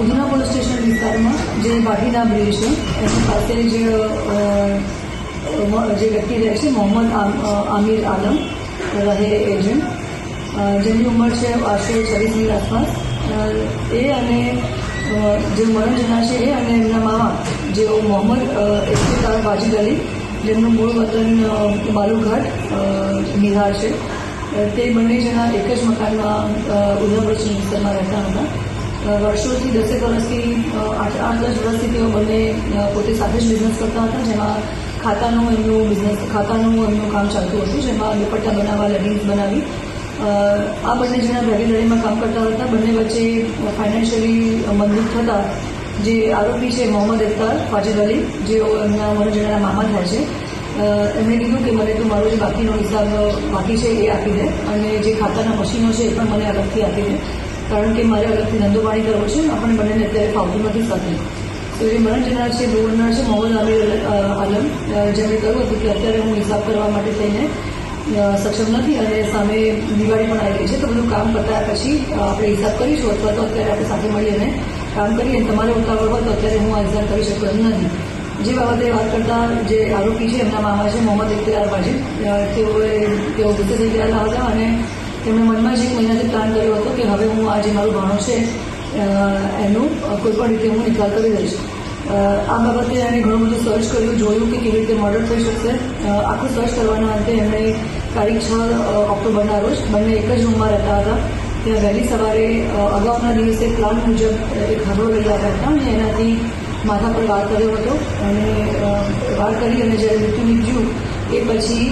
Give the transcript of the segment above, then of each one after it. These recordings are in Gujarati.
ઉધના પોલીસ સ્ટેશન વિસ્તારમાં જે વાડી નામ રહે છે એની પાસે જ જે વ્યક્તિ રહે છે મોહમ્મદ આમ- આમિર આલમ રહે એજન્ટ જેની ઉંમર છે આશરે છવ્વીસની આસપાસ. એ અને જે મરણ જના છે એ અને એમના મામા જેઓ મોહમ્મદ ઇફ્તિકાર વાજીદ અલી જેમનું મૂળ વતન બાલુઘાટ બિહાર છે. તે બંને જણા એક જ મકાનમાં અ, ઉધમપુર વિસ્તારમાં રહેતા હતા. વર્ષોથી દસેક વર્ષથી આઠ આઠ, દસ વર્ષથી તેઓ બંને પોતે સાથે જ બિઝનેસ કરતા હતા, જેમાં ખાતાનું એમનું બિઝનેસ ખાતાનું એમનું કામ ચાલતું હતું, જેમાં દુપટ્ટા બનાવવા લેગિંગ્સ બનાવી. આ બંને જણા ભાગીદારીમાં કામ કરતા હતા. બંને વચ્ચે ફાઇનાન્શિયલી મજબૂત થતા જે આરોપી છે મોહમ્મદ ઇફતાર ફાજિદ અલી જેઓ એમના મનોજણાના મામા થાય છે એમણે કીધું કે મને તું મારો જે બાકીનો હિસાબ બાકી છે એ આપી દે અને જે ખાતાના મશીનો છે એ પણ મને અલગથી આપી દે. કારણ કે મારે અલગથી ધંધો પાણી કરવો છે, આપણે બંનેને અત્યારે ફાવતું નથી સાથે. તો જે મરણ જનાર છે ગવર્નર છે, મોહમ્મદ આમિર આલમ. જેમણે કહ્યું હતું કે અત્યારે હું હિસાબ કરવા માટે થઈને સક્ષમ નથી અને સામે દિવાળી પણ આવી ગઈ છે, તો બધું કામ પતાયા પછી આપણે હિસાબ કરીશું અથવા તો અત્યારે આપણે સાથે મળી અને કામ કરીએ અને તમારે ઉતાવળ હોય તો અત્યારે હું આ હિસાબ કરી શકતો નથી. જે બાબતે વાત કરતા જે આરોપી છે, એમના મામા છે, મોહમ્મદ ઇખ્તિયાર વાજીદ તેઓએ, તેઓ ગુસ્સે થઈ ગયેલા હતા અને તેમણે મનમાં જ એક મહિનાથી પ્લાન કર્યો હતો કે હવે હું આ મારું ભાણો છે એનું કોઈ પણ રીતે હું નિકાલ કરી દઈશ. આ બાબતે એણે ઘણું બધું સર્ચ કર્યું, જોયું કે કેવી રીતે મર્ડર થઈ શકશે. આખું સર્ચ કરવાના અંતે એમણે તારીખ છ ઓક્ટોબરના રોજ બંને એક જ રૂમમાં રહેતા હતા. ત્યાં વહેલી સવારે અગાઉના દિવસે પ્લાન મુજબ એક હગડો લઈ આવ્યા હતા અને એનાથી માથા પર વાર કર્યો હતો. અને વાર કરી અને જ્યારે મૃત્યુ નીપજ્યું, એ પછી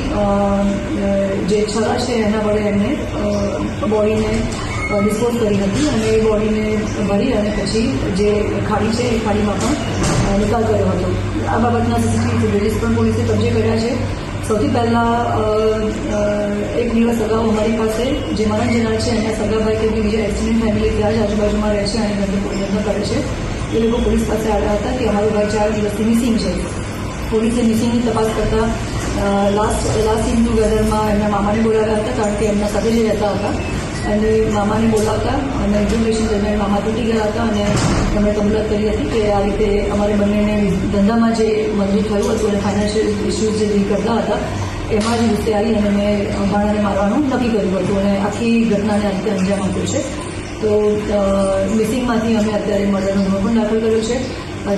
જે છરા છે એના વડે એમને બોડીને ડિસ્પોઝ કરી હતી અને એ બોડીને ભરી અને પછી જે ખાડી છે એ ખાડીમાં પણ નિકાલ કર્યો હતો. આ બાબતના સીસીટીવી ફૂટેજીસ પણ પોલીસે કબજે કર્યા છે. સૌથી પહેલાં એક દિવસ અગાઉ અમારી પાસે જે મરણ જનાર છે એના સગાભાઈ કે બીજા એક્સિડન્ટ ફેમિલી ત્યાં જ આજુબાજુમાં રહે છે અને ધંધો કરે છે, એ લોકો પોલીસ પાસે આવ્યા હતા કે અમારો ભાઈ ચાર દિવસથી મિસિંગ છે. પોલીસે મિસિંગની તપાસ કરતા લાસ્ટ લાસ્ટ ઇન ટુગેધરમાં એમના મામાને બોલાવ્યા હતા કારણ કે એમના સાથે જ રહેતા હતા અને મામાને બોલાવતા અને એક્ઝિબિશન દરમિયાન મામા તૂટી ગયા હતા અને એમણે કબૂલાત કરી હતી કે આ રીતે અમારે બંનેને ધંધામાં જે મંજૂર થયું હતું અને ફાઇનાન્શિયલ ઇસ્યુઝ જે ડીલ કરતા હતા એમાં જ રીતે આવી અને મેં ભાણાને મારવાનું નક્કી કર્યું હતું અને આખી ઘટનાને આ રીતે અંજામ આપ્યું છે તો મિસિંગમાંથી અમે અત્યારે મર્ડરનો ગુનો પણ દાખલ કર્યો છે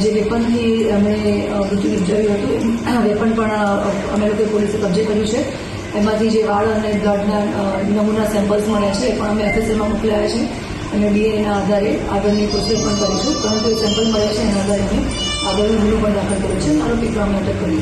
જે વેપનથી અમે મૃત્યુ નિપજાવ્યું હતું વેપન પણ અમે લોકોએ પોલીસે કબજે કર્યું છે. એમાંથી જે વાળ અને બ્લડના નમૂના સેમ્પલ્સ મળ્યા છે, એ પણ અમે એફએસએલમાં મોકલાયા છે અને ડીએના આધારે આગળની પ્રોસેસ પણ કરીશું. પરંતુ એ સેમ્પલ મળ્યા છે એના આધારે અમે આગળનો ગુનો પણ દાખલ કર્યો છે આરોપી પણ અમે અટક કરી